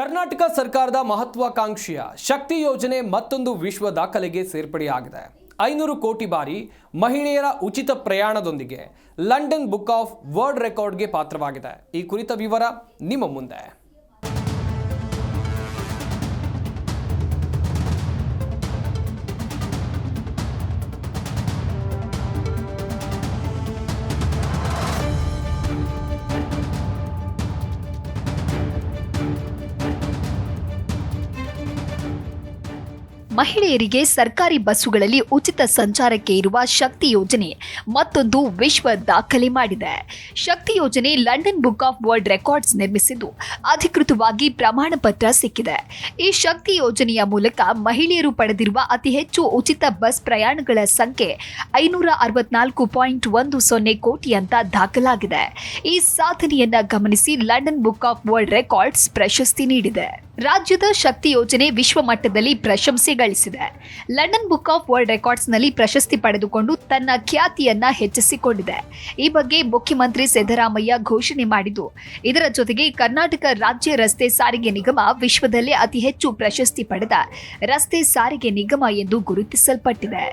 ಕರ್ನಾಟಕ ಸರ್ಕಾರದ ಮಹತ್ವಾಕಾಂಕ್ಷಿಯ ಶಕ್ತಿ ಯೋಜನೆ ಮತ್ತೊಂದು ವಿಶ್ವ ದಾಖಲೆಗೆ ಸೇರ್ಪಡೆಯಾಗಿದೆ. ಐನೂರು ಕೋಟಿ ಬಾರಿ ಮಹಿಳೆಯರ ಉಚಿತ ಪ್ರಯಾಣದೊಂದಿಗೆ ಲಂಡನ್ ಬುಕ್ ಆಫ್ ವರ್ಲ್ಡ್ ರೆಕಾರ್ಡ್ಗೆ ಪಾತ್ರವಾಗಿದೆ. ಈ ಕುರಿತ ವಿವರ ನಿಮ್ಮ ಮುಂದೆ. ಮಹಿಳೆಯರಿಗೆ ಸರ್ಕಾರಿ ಬಸ್ಸುಗಳಲ್ಲಿ ಉಚಿತ ಸಂಚಾರಕ್ಕೆ ಇರುವ ಶಕ್ತಿ ಯೋಜನೆ ಮತ್ತೊಂದು ವಿಶ್ವ ದಾಖಲೆ ಮಾಡಿದೆ. ಶಕ್ತಿ ಯೋಜನೆ London book of world records ನಿರ್ಮಿಸಿದ್ದು ಅಧಿಕೃತವಾಗಿ ಪ್ರಮಾಣ ಪತ್ರ ಸಿಕ್ಕಿದೆ. ಈ ಶಕ್ತಿ ಯೋಜನೆಯ ಮೂಲಕ ಮಹಿಳೆಯರು ಪಡೆದಿರುವ ಅತಿ ಹೆಚ್ಚು ಉಚಿತ ಬಸ್ ಪ್ರಯಾಣಗಳ ಸಂಖ್ಯೆ ಐನೂರ ಅರವತ್ನಾಲ್ಕು ಪಾಯಿಂಟ್ ಒಂದು ಸೊನ್ನೆ ಕೋಟಿ ಅಂತ ದಾಖಲಾಗಿದೆ. ಈ ಸಾಧನೆಯನ್ನ ಗಮನಿಸಿ London book of world records ಪ್ರಶಸ್ತಿ ನೀಡಿದೆ. ರಾಜ್ಯದ ಶಕ್ತಿ ಯೋಜನೆ ವಿಶ್ವ ಮಟ್ಟದಲ್ಲಿ ಪ್ರಶಂಸೆ ಗಳಿಸಿದೆ. ಲಂಡನ್ ಬುಕ್ ಆಫ್ ವರ್ಲ್ಡ್ ರೆಕಾರ್ಡ್ಸ್ನಲ್ಲಿ ಪ್ರಶಸ್ತಿ ಪಡೆದುಕೊಂಡು ತನ್ನ ಖ್ಯಾತಿಯನ್ನ ಹೆಚ್ಚಿಸಿಕೊಂಡಿದೆ. ಈ ಬಗ್ಗೆ ಮುಖ್ಯಮಂತ್ರಿ ಸಿದ್ದರಾಮಯ್ಯ ಘೋಷಣೆ ಮಾಡಿದ್ದು, ಇದರ ಜೊತೆಗೆ ಕರ್ನಾಟಕ ರಾಜ್ಯ ರಸ್ತೆ ಸಾರಿಗೆ ನಿಗಮ ವಿಶ್ವದಲ್ಲೇ ಅತಿ ಹೆಚ್ಚು ಪ್ರಶಸ್ತಿ ಪಡೆದ ರಸ್ತೆ ಸಾರಿಗೆ ನಿಗಮ ಎಂದು ಗುರುತಿಸಲ್ಪಟ್ಟಿದೆ.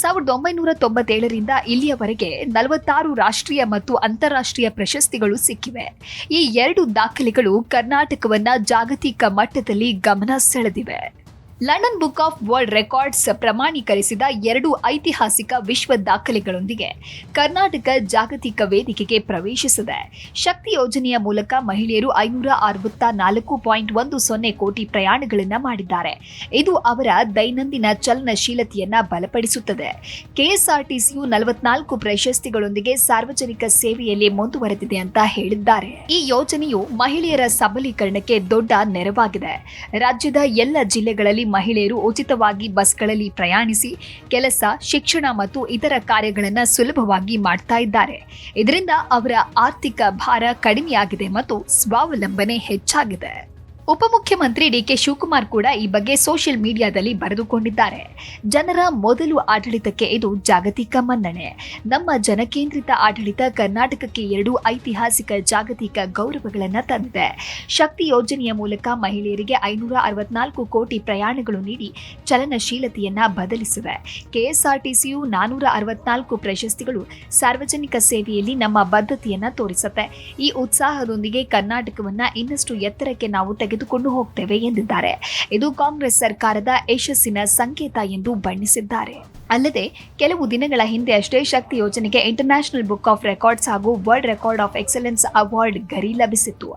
ಸಾವಿರದ ಒಂಬೈನೂರ ತೊಂಬತ್ತೇಳರಿಂದ ಇಲ್ಲಿಯವರೆಗೆ ನಲವತ್ತಾರು ರಾಷ್ಟ್ರೀಯ ಮತ್ತು ಅಂತಾರಾಷ್ಟ್ರೀಯ ಪ್ರಶಸ್ತಿಗಳು ಸಿಕ್ಕಿವೆ. ಈ ಎರಡು ದಾಖಲೆಗಳು ಕರ್ನಾಟಕವನ್ನ ಜಾಗತಿಕ ಮಟ್ಟದಲ್ಲಿ ಗಮನ ಸೆಳೆದಿವೆ. London book of world records ಪ್ರಮಾಣೀಕರಿಸಿದ ಎರಡು ಐತಿಹಾಸಿಕ ವಿಶ್ವ ದಾಖಲೆಗಳೊಂದಿಗೆ ಕರ್ನಾಟಕ ಜಾಗತಿಕ ವೇದಿಕೆಗೆ ಪ್ರವೇಶಿಸಿದೆ. ಶಕ್ತಿ ಯೋಜನೆಯ ಮೂಲಕ ಮಹಿಳೆಯರು ಐನೂರ ಅರವತ್ತ ನಾಲ್ಕು ಪಾಯಿಂಟ್ ಒಂದು ಸೊನ್ನೆ ಕೋಟಿ ಪ್ರಯಾಣಗಳನ್ನು ಮಾಡಿದ್ದಾರೆ. ಇದು ಅವರ ದೈನಂದಿನ ಚಲನಶೀಲತೆಯನ್ನು ಬಲಪಡಿಸುತ್ತದೆ. ಕೆಎಸ್ಆರ್ಟಿಸಿಯು ನಲವತ್ನಾಲ್ಕು ಪ್ರಶಸ್ತಿಗಳೊಂದಿಗೆ ಸಾರ್ವಜನಿಕ ಸೇವೆಯಲ್ಲಿ ಮುಂದುವರೆದಿದೆ ಅಂತ ಹೇಳಿದ್ದಾರೆ. ಈ ಯೋಜನೆಯು ಮಹಿಳೆಯರ ಸಬಲೀಕರಣಕ್ಕೆ ದೊಡ್ಡ ನೆರವಾಗಿದೆ. ರಾಜ್ಯದ ಎಲ್ಲ ಜಿಲ್ಲೆಗಳಲ್ಲಿ ಮಹಿಳೆಯರು ಉಚಿತವಾಗಿ ಬಸ್ಗಳಲ್ಲಿ ಪ್ರಯಾಣಿಸಿ ಕೆಲಸ, ಶಿಕ್ಷಣ ಮತ್ತು ಇತರ ಕಾರ್ಯಗಳನ್ನು ಸುಲಭವಾಗಿ ಮಾಡ್ತಾ ಇದ್ದಾರೆ. ಇದರಿಂದ ಅವರ ಆರ್ಥಿಕ ಭಾರ ಕಡಿಮೆಯಾಗಿದೆ ಮತ್ತು ಸ್ವಾವಲಂಬನೆ ಹೆಚ್ಚಾಗಿದೆ. ಉಪಮುಖ್ಯಮಂತ್ರಿ ಡಿಕೆ ಶಿವಕುಮಾರ್ ಕೂಡ ಈ ಬಗ್ಗೆ ಸೋಷಿಯಲ್ ಮೀಡಿಯಾದಲ್ಲಿ ಬರೆದುಕೊಂಡಿದ್ದಾರೆ. ಜನರ ಮೊದಲು ಆಡಳಿತಕ್ಕೆ ಇದು ಜಾಗತಿಕ ಮನ್ನಣೆ. ನಮ್ಮ ಜನಕೇಂದ್ರಿತ ಆಡಳಿತ ಕರ್ನಾಟಕಕ್ಕೆ ಎರಡು ಐತಿಹಾಸಿಕ ಜಾಗತಿಕ ಗೌರವಗಳನ್ನು ತಂದಿದೆ. ಶಕ್ತಿ ಯೋಜನೆಯ ಮೂಲಕ ಮಹಿಳೆಯರಿಗೆ ಐನೂರ ಅರವತ್ನಾಲ್ಕು ಕೋಟಿ ಪ್ರಯಾಣಗಳು ನೀಡಿ ಚಲನಶೀಲತೆಯನ್ನ ಬದಲಿಸಿವೆ. ಕೆಎಸ್ಆರ್ಟಿಸಿಯು ನಾನೂರ ಅರವತ್ನಾಲ್ಕು ಪ್ರಶಸ್ತಿಗಳು ಸಾರ್ವಜನಿಕ ಸೇವೆಯಲ್ಲಿ ನಮ್ಮ ಬದ್ಧತೆಯನ್ನು ತೋರಿಸುತ್ತೆ. ಈ ಉತ್ಸಾಹದೊಂದಿಗೆ ಕರ್ನಾಟಕವನ್ನ ಇನ್ನಷ್ಟು ಎತ್ತರಕ್ಕೆ ನಾವು ತೆಗೆದುಕೊಂಡು ಹೋಗ್ತೇವೆ ಎಂದಿದ್ದಾರೆ. ಇದು ಕಾಂಗ್ರೆಸ್ ಸರ್ಕಾರದ ಯಶಸ್ಸಿನ ಸಂಕೇತ ಎಂದು ಬಣ್ಣಿಸಿದ್ದಾರೆ. ಅಲ್ಲದೆ ಕೆಲವು ದಿನಗಳ ಹಿಂದೆ ಅಷ್ಟೇ ಶಕ್ತಿ ಯೋಜನೆಗೆ ಇಂಟರ್ನ್ಯಾಷನಲ್ ಬುಕ್ ಆಫ್ ರೆಕಾರ್ಡ್ಸ್ ಹಾಗೂ world record of excellence award ಗರಿ ಲಭಿಸಿತ್ತು.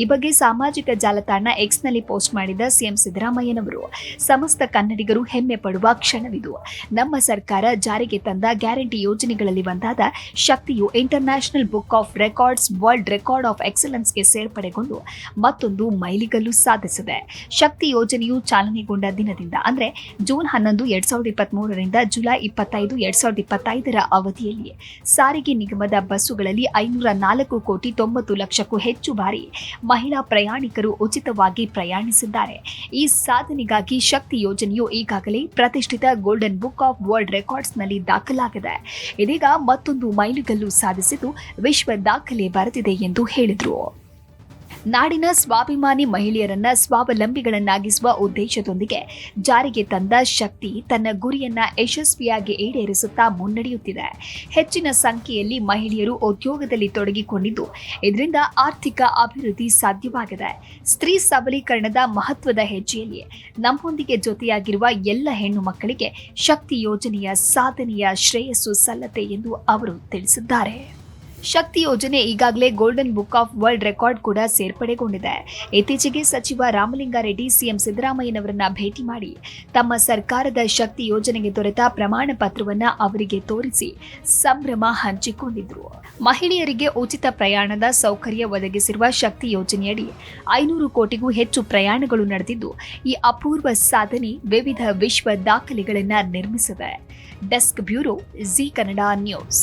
ಈ ಬಗ್ಗೆ ಸಾಮಾಜಿಕ ಜಾಲತಾಣ ಎಕ್ಸ್ನಲ್ಲಿ ಪೋಸ್ಟ್ ಮಾಡಿದ ಸಿಎಂ ಸಿದ್ದರಾಮಯ್ಯನವರು, ಸಮಸ್ತ ಕನ್ನಡಿಗರು ಹೆಮ್ಮೆ ಪಡುವ ಕ್ಷಣವಿದು. ನಮ್ಮ ಸರ್ಕಾರ ಜಾರಿಗೆ ತಂದ ಗ್ಯಾರಂಟಿ ಯೋಜನೆಗಳಲ್ಲಿ ಒಂದಾದ ಶಕ್ತಿಯು international book of records world record of ಎಕ್ಸಲೆನ್ಸ್ಗೆ ಸೇರ್ಪಡೆಗೊಂಡು ಮತ್ತೊಂದು ಮೈಲಿಗಲ್ಲು ಸಾಧಿಸಿದೆ. ಶಕ್ತಿ ಯೋಜನೆಯು ಚಾಲನೆಗೊಂಡ ದಿನದಿಂದ ಅಂದರೆ ಜೂನ್ ಹನ್ನೊಂದು, ಎರಡ್ ಸಾವಿರದ ಇಪ್ಪತ್ತ್ ಜುಲೈ ಇಪ್ಪತ್ತೈದು, ಎರಡ್ ಸಾವಿರದ ಇಪ್ಪತ್ತೈದರ ಅವಧಿಯಲ್ಲಿ ಸಾರಿಗೆ ನಿಗಮದ ಬಸ್ಸುಗಳಲ್ಲಿ ಐನೂರ ನಾಲ್ಕು ಕೋಟಿ ತೊಂಬತ್ತು ಲಕ್ಷಕ್ಕೂ ಹೆಚ್ಚು ಬಾರಿ ಮಹಿಳಾ ಪ್ರಯಾಣಿಕರು ಉಚಿತವಾಗಿ ಪ್ರಯಾಣಿಸಿದ್ದಾರೆ. ಈ ಸಾಧನೆಗಾಗಿ ಶಕ್ತಿ ಯೋಜನೆಯು ಈಗಾಗಲೇ ಪ್ರತಿಷ್ಠಿತ ಗೋಲ್ಡನ್ ಬುಕ್ ಆಫ್ ವರ್ಲ್ಡ್ ರೆಕಾರ್ಡ್ಸ್ನಲ್ಲಿ ದಾಖಲಾಗಿದೆ. ಇದೀಗ ಮತ್ತೊಂದು ಮೈಲುಗಲ್ಲು ಸಾಧಿಸಿದ್ದು ವಿಶ್ವ ದಾಖಲೆ ಬರೆದಿದೆ ಎಂದು ಹೇಳಿದರು. ನಾಡಿನ ಸ್ವಾಭಿಮಾನಿ ಮಹಿಳೆಯರನ್ನ ಸ್ವಾವಲಂಬಿಗಳನ್ನಾಗಿಸುವ ಉದ್ದೇಶದೊಂದಿಗೆ ಜಾರಿಗೆ ತಂದ ಶಕ್ತಿ ತನ್ನ ಗುರಿಯನ್ನ ಯಶಸ್ವಿಯಾಗಿ ಈಡೇರಿಸುತ್ತಾ ಮುನ್ನಡೆಯುತ್ತಿದೆ. ಹೆಚ್ಚಿನ ಸಂಖ್ಯೆಯಲ್ಲಿ ಮಹಿಳೆಯರು ಉದ್ಯೋಗದಲ್ಲಿ ತೊಡಗಿಕೊಂಡಿದ್ದು, ಇದರಿಂದ ಆರ್ಥಿಕ ಅಭಿವೃದ್ಧಿ ಸಾಧ್ಯವಾಗಿದೆ. ಸ್ತ್ರೀ ಸಬಲೀಕರಣದ ಮಹತ್ವದ ಹೆಜ್ಜೆಯಲ್ಲಿ ನಮ್ಮೊಂದಿಗೆ ಜೊತೆಯಾಗಿರುವ ಎಲ್ಲ ಹೆಣ್ಣು ಮಕ್ಕಳಿಗೆ ಶಕ್ತಿ ಯೋಜನೆಯ ಸಾಧನೆಯ ಶ್ರೇಯಸ್ಸು ಸಲ್ಲತೆ ಎಂದು ಅವರು ತಿಳಿಸಿದ್ದಾರೆ. ಶಕ್ತಿ ಯೋಜನೆ ಈಗಾಗಲೇ golden book of world record ಕೂಡ ಸೇರ್ಪಡೆಗೊಂಡಿದೆ. ಇತ್ತೀಚೆಗೆ ಸಚಿವ ರಾಮಲಿಂಗಾರೆಡ್ಡಿ ಸಿಎಂ ಸಿದ್ದರಾಮಯ್ಯನವರನ್ನ ಭೇಟಿ ಮಾಡಿ ತಮ್ಮ ಸರ್ಕಾರದ ಶಕ್ತಿ ಯೋಜನೆಗೆ ದೊರೆತ ಪ್ರಮಾಣ ಪತ್ರವನ್ನ ಅವರಿಗೆ ತೋರಿಸಿ ಸಂಭ್ರಮ ಹಂಚಿಕೊಂಡಿದ್ರು. ಮಹಿಳೆಯರಿಗೆ ಉಚಿತ ಪ್ರಯಾಣದ ಸೌಕರ್ಯ ಒದಗಿಸಿರುವ ಶಕ್ತಿ ಯೋಜನೆಯಡಿ ಐನೂರು ಕೋಟಿಗೂ ಹೆಚ್ಚು ಪ್ರಯಾಣಗಳು ನಡೆದಿದ್ದು, ಈ ಅಪೂರ್ವ ಸಾಧನೆ ವಿವಿಧ ವಿಶ್ವ ದಾಖಲೆಗಳನ್ನು ನಿರ್ಮಿಸಿದೆ. Desk bureau Zee Kannada news.